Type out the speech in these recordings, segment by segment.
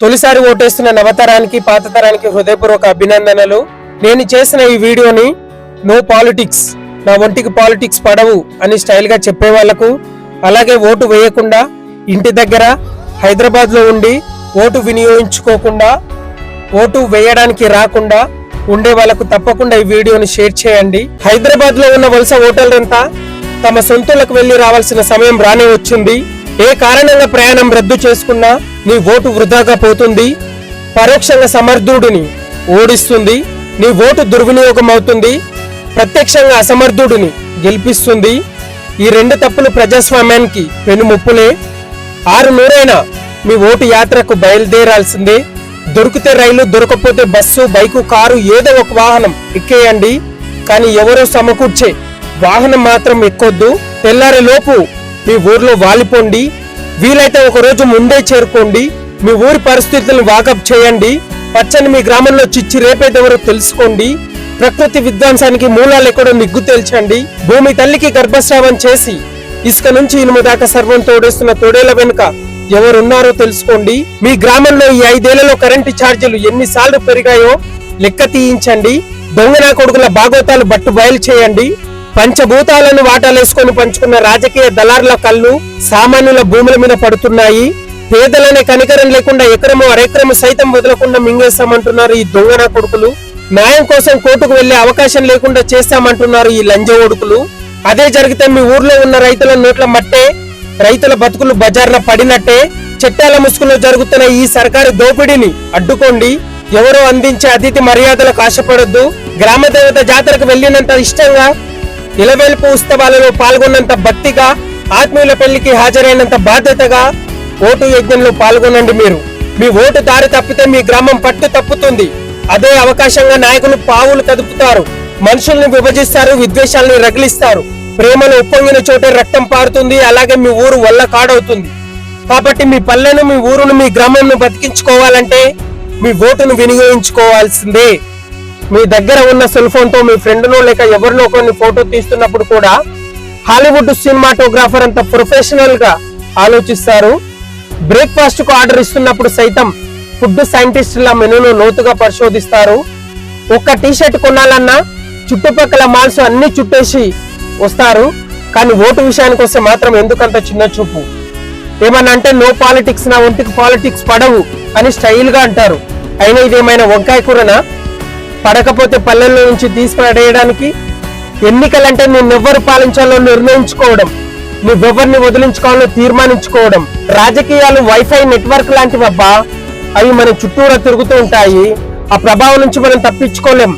తొలిసారి ఓటేస్తున్న నవతరానికి పాత తరానికి హృదయపూర్వక అభినందనలు. నేను చేసిన ఈ వీడియోని నో పాలిటిక్స్ నా ఒంటికి పాలిటిక్స్ పడవు అని స్టైల్గా చెప్పే వాళ్ళకు అలాగే ఓటు వేయకుండా ఇంటి దగ్గర హైదరాబాద్లో ఉండి ఓటు వినియోగించుకోకుండా ఓటు వేయడానికి రాకుండా ఉండే వాళ్ళకు తప్పకుండా ఈ వీడియోని షేర్ చేయండి. హైదరాబాద్లో ఉన్న వలస ఓటర్లంతా తమ సొంతలకు వెళ్ళి రావాల్సిన సమయం రానే వచ్చింది. ఏ కారణంగా ప్రయాణం రద్దు చేసుకున్నా నీ ఓటు వృధాగా పోతుంది. పరోక్షంగా సమర్థుడిని ఓడిస్తుంది. నీ ఓటు దుర్వినియోగం అవుతుంది ప్రత్యక్షంగా అసమర్థుడిని గెలిపిస్తుంది. ఈ రెండు తప్పులు ప్రజాస్వామ్యానికి పెనుముప్పులే. ఆరు నూరైనా మీ ఓటు యాత్రకు బయలుదేరాల్సిందే. దొరికితే రైలు దొరకపోతే బస్సు బైకు కారు ఏదో ఒక వాహనం ఎక్కేయండి. కానీ ఎవరో సమకూర్చే వాహనం మాత్రం ఎక్కొద్దు. తెల్లారేలోపు మీ ఊర్లో వాలిపోండి. వీలైతే ఒక రోజు ముందే చేరుకోండి. మీ ఊరి పరిస్థితులను వాకప్ చేయండి. పచ్చని మీ గ్రామంలో చిచ్చి రేపేదెవరో తెలుసుకోండి. ప్రకృతి విధ్వంసానికి మూలాలు ఎక్కడో నిగ్గు తేల్చండి. భూమి తల్లికి గర్భస్రావం చేసి ఇసుక నుంచి ఇనుము దాకా సర్వం తోడేస్తున్న తోడేల వెనుక ఎవరున్నారో తెలుసుకోండి. మీ గ్రామంలో ఈ ఐదేళ్ళలో కరెంటు ఛార్జీలు ఎన్నిసార్లు పెరిగాయో లెక్క తీయించండి. దొంగనా కొడుకుల బాగోతాలు బట్టు బయలు చేయండి. పంచభూతాలను వాటాలేసుకొని పంచుకున్న రాజకీయ దళారుల కళ్ళు సామాన్యుల భూముల మీద పడుతున్నాయి. పేదలనే కనికరం లేకుండా ఎకరము అరెకరము సైతం వదలకుండా మింగేస్తామంటున్నారు ఈ దొంగన కొడుకులు. న్యాయం కోసం కోర్టుకు వెళ్ళే అవకాశం లేకుండా చేస్తామంటున్నారు ఈ లంజ ఒడుకులు. అదే జరిగితే మీ ఊర్లో ఉన్న రైతుల నోట్ల మట్టే రైతుల బతుకులు బజార్న పడినట్టే చట్టాల ముసుగులో జరుగుతున్న ఈ సర్కారు దోపిడీని అడ్డుకోండి. ఎవరో అందించే అతిథి మర్యాదలకు ఆశపడొద్దు. గ్రామ దేవత జాతరకు వెళ్ళినంత ఇష్టంగా ఇలవెల్పు ఉత్సవాలలో పాల్గొన్నంత భక్తిగా ఆత్మీయుల పెళ్ళికి హాజరైనంత బాధ్యతగా ఓటు యజ్ఞంలో పాల్గొనండి మీరు. మీ ఓటు దారి తప్పితే మీ గ్రామం పట్టు తప్పుతుంది. అదే అవకాశంగా నాయకులు పావులు కదుపుతారు మనుషుల్ని విభజిస్తారు విద్వేషాలను రగిలిస్తారు. ప్రేమను ఉప్పొంగిన చోటే రక్తం పారుతుంది అలాగే మీ ఊరు వల్ల కాడవుతుంది. కాబట్టి మీ పల్లెను మీ ఊరును మీ గ్రామంను బతికించుకోవాలంటే మీ ఓటును వినియోగించుకోవాల్సిందే. మీ దగ్గర ఉన్న సెల్ ఫోన్తో మీ ఫ్రెండ్నో లేక ఎవరినో కొన్ని ఫోటో తీస్తున్నప్పుడు కూడా హాలీవుడ్ సినిమాటోగ్రాఫర్ అంత ప్రొఫెషనల్గా ఆలోచిస్తారు. బ్రేక్ఫాస్ట్కు ఆర్డర్ ఇస్తున్నప్పుడు సైతం ఫుడ్ సైంటిస్టుల మెనూను లోతుగా పరిశోధిస్తారు. ఒక్క టీషర్ట్ కొనాలన్నా చుట్టుపక్కల మాల్స్ అన్ని చుట్టేసి వస్తారు. కానీ ఓటు విషయానికి వస్తే మాత్రం ఎందుకంత చిన్న చూపు? ఏమన్నా అంటే నో పాలిటిక్స్ నా ఒంటికి పాలిటిక్స్ పడవు అని స్టైల్గా అంటారు. అయినా ఇదేమైనా వంకాయ కూరనా? పడకపోతే పల్లెల్లో నుంచి తీసుకురాడేయడానికి ఎన్నికలంటే నిన్నెవ్వరు పాలించాలో నిర్ణయించుకోవడం నువ్వెవరిని వదిలించుకోవాలో తీర్మానించుకోవడం రాజకీయాలు వైఫై నెట్వర్క్ లాంటివబ్బా అవి మన చుట్టూరా తిరుగుతూ ఉంటాయి. ఆ ప్రభావం నుంచి మనం తప్పించుకోలేం.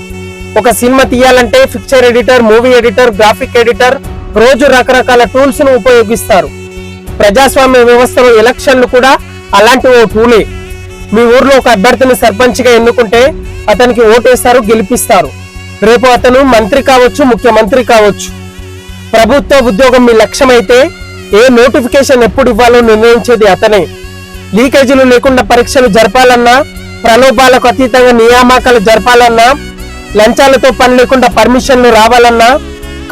ఒక సినిమా తీయాలంటే picture editor movie editor graphic editor రోజు రకరకాల టూల్స్ను ఉపయోగిస్తారు. ప్రజాస్వామ్య వ్యవస్థలో ఎలక్షన్లు కూడా అలాంటి ఓ టూలే. మీ ఊర్లో ఒక అభ్యర్థిని సర్పంచ్గా ఎన్నుకుంటే అతనికి ఓటేస్తారు గెలిపిస్తారు. రేపు అతను మంత్రి కావచ్చు ముఖ్యమంత్రి కావచ్చు. ప్రభుత్వ ఉద్యోగం మీ లక్ష్యమైతే ఏ నోటిఫికేషన్ ఎప్పుడు ఇవ్వాలో నిర్ణయించేది అతనే. లీకేజీలు లేకుండా పరీక్షలు జరపాలన్నా ప్రలోభాలకు అతీతంగా నియామకాలు జరపాలన్నా లంచాలతో పని లేకుండా పర్మిషన్లు రావాలన్నా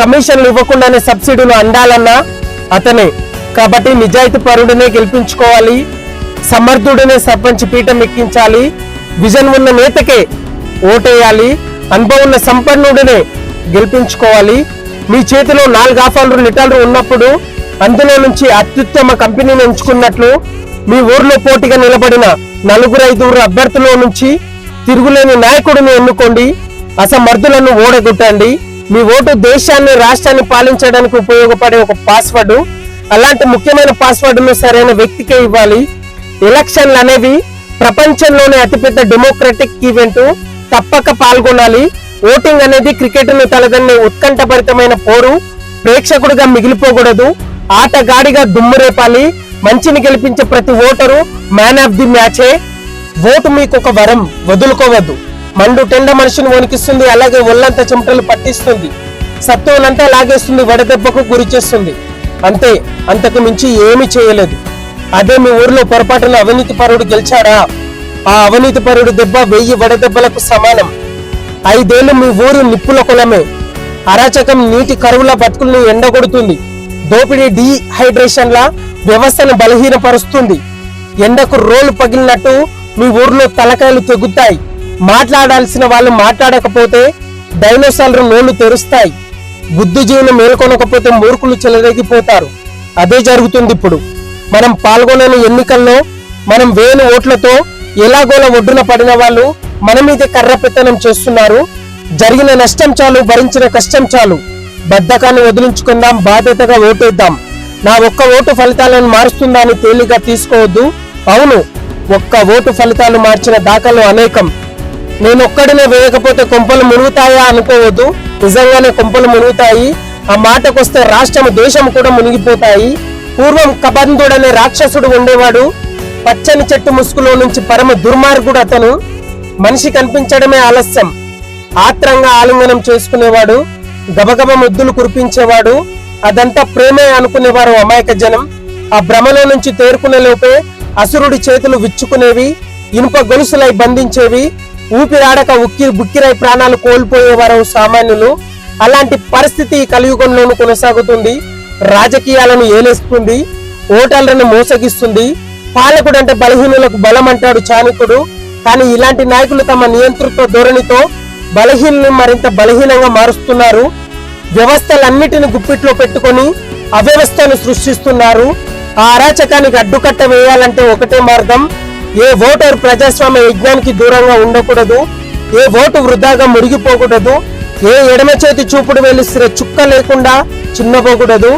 కమిషన్లు ఇవ్వకుండానే సబ్సిడీలు అందాలన్నా అతనే. కాబట్టి నిజాయితీ పరుడినే గెలిపించుకోవాలి. సమర్థుడినే సర్పంచ్ పీఠం ఎక్కించాలి. విజన్ ఉన్న నేతకే ఓటేయాలి. అనుభవం ఉన్న సంపన్నుడినే గెలిపించుకోవాలి. మీ చేతిలో నాలుగు ఆఫర్లు లిటర్లు ఉన్నప్పుడు అందులో నుంచి అత్యుత్తమ కంపెనీని ఎంచుకున్నట్లు మీ ఊర్లో పోటీగా నిలబడిన నలుగురు ఐదుగురు అభ్యర్థుల నుంచి తిరుగులేని నాయకుడిని ఎన్నుకోండి. అసమర్థులను ఓడగొట్టండి. మీ ఓటు దేశాన్ని రాష్ట్రాన్ని పాలించడానికి ఉపయోగపడే ఒక పాస్వర్డ్. అలాంటి ముఖ్యమైన పాస్వర్డ్ను సరైన వ్యక్తికే ఇవ్వాలి. ఎలక్షన్లు అనేవి ప్రపంచంలోనే అతిపెద్ద డెమోక్రటిక్ ఈవెంట్. తప్పక పాల్గొనాలి. ఓటింగ్ అనేది క్రికెట్ను తలదన్నే ఉత్కంఠభరితమైన పోరు. ప్రేక్షకుడిగా మిగిలిపోకూడదు. ఆటగాడిగా దుమ్మురేపాలి మంచిని గెలిపించే ప్రతి ఓటరు మ్యాన్ ఆఫ్ ది మ్యాచే. ఓటు మీకు ఒక వరం వదులుకోవద్దు. మండు టెండ మనిషిని వణికిస్తుంది. అలాగే ఒళ్ళంతా చెమటలు పట్టిస్తుంది. సత్తువులంతా లాగేస్తుంది వడదెబ్బకు గురి చేస్తుంది అంతే అంతకు మించి ఏమీ చేయలేదు. అదే మీ ఊర్లో పొరపాటున అవినీతి పరుడు గెలిచాడా? ఆ అవినీతి పరుడు దెబ్బ వెయ్యి వడదెబ్బలకు సమానం. ఐదేళ్ళు మీ ఊరు నిప్పుల కులమే. అరాచకం నీటి కరువుల బతుకుల్ని ఎండగొడుతుంది. దోపిడీ డీహైడ్రేషన్ లా వ్యవస్థను బలహీనపరుస్తుంది. ఎండకు రోలు పగిలినట్టు మీ ఊర్లో తలకాయలు తెగుతాయి. మాట్లాడాల్సిన వాళ్ళు మాట్లాడకపోతే డైనోసార్లు నోళ్ళు తెరుస్తాయి. బుద్ధిజీవులు మేల్కొనకపోతే మూర్ఖులు చెలరేగిపోతారు. అదే జరుగుతుంది ఇప్పుడు. మనం పాల్గొనని ఎన్నికల్లో మనం వేలు ఓట్లతో ఎలాగోల ఒడ్డున పడిన వాళ్ళు మన మీద కర్ర పెత్తనం చేస్తున్నారు. జరిగిన నష్టం చాలు భరించిన కష్టం చాలు. బద్ధకాన్ని వదిలించుకుందాం బాధ్యతగా ఓటేద్దాం. నా ఒక్క ఓటు ఫలితాలను మారుస్తుందా అని తేలిగా తీసుకోవద్దు. అవును ఒక్క ఓటు ఫలితాలు మార్చిన దాఖలు అనేకం. నేను ఒక్కడినే వేయకపోతే కొంపలు మునుగుతాయా అనుకోవద్దు. నిజంగానే కొంపలు మునుగుతాయి. ఆ మాటకొస్తే రాష్ట్రం దేశం కూడా మునిగిపోతాయి. పూర్వం కబంధుడనే రాక్షసుడు ఉండేవాడు. పచ్చని చెట్టు ముసుగులో నుంచి పరమ దుర్మార్గుడు అతను. మనిషి కనిపించడమే ఆలస్యం. ఆత్రంగా ఆలింగనం చేసుకునేవాడు. గబగబ ముద్దులు కురిపించేవాడు. అదంతా ప్రేమే అనుకునేవారు అమాయక జనం. ఆ భ్రమలో నుంచి తేరుకునే లోపే అసురుడి చేతులు విచ్చుకునేవి. ఇనుప గొలుసులై బంధించేవి. ఊపిరాడక ఉక్కి బుక్కిరై ప్రాణాలు కోల్పోయేవారు సామాన్యులు. అలాంటి పరిస్థితి కలియుగంలోనూ కొనసాగుతుంది. రాజకీయాలను ఏలేస్తుంది ఓటర్లను మోసగిస్తుంది. పాలకుడు అంటే బలహీనులకు బలం అంటాడు చాణకుడు కానీ ఇలాంటి నాయకులు తమ నియంతృత్వ ధోరణితో బలహీనని మరింత బలహీనంగా మారుస్తున్నారు. వ్యవస్థలన్నిటిని గుప్పిట్లో పెట్టుకొని అవ్యవస్థను సృష్టిస్తున్నారు. ఆ అరాచకానికి అడ్డుకట్ట వేయాలంటే ఒకటే మార్గం. ఏ ఓటర్ ప్రజాస్వామ్య యజ్ఞానికి దూరంగా ఉండకూడదు. ఏ ఓటు వృధాగా మురిగిపోకూడదు. ఏ ఎడమ చేతి చూపుడు వెలుస్తున్న చుక్క లేకుండా చిన్నపోకూడదు.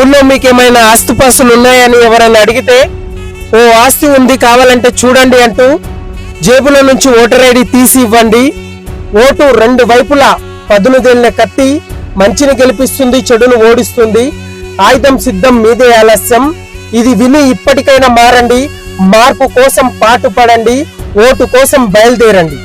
ఊళ్ళో మీకేమైనా ఆస్తిపాస్తులు ఉన్నాయని ఎవరైనా అడిగితే ఓ ఆస్తి ఉంది కావాలంటే చూడండి అంటూ జేబులో నుంచి ఓటర్ ఐడి తీసి ఇవ్వండి. ఓటు రెండు వైపులా పదునుదేళ్ళ కత్తి మంచిని గెలిపిస్తుంది చెడును ఓడిస్తుంది. ఆయుధం సిద్ధం మీదే ఆలస్యం. ఇది విని ఇప్పటికైనా మారండి. మార్పు కోసం పాటుపడండి. ఓటు కోసం బయలుదేరండి.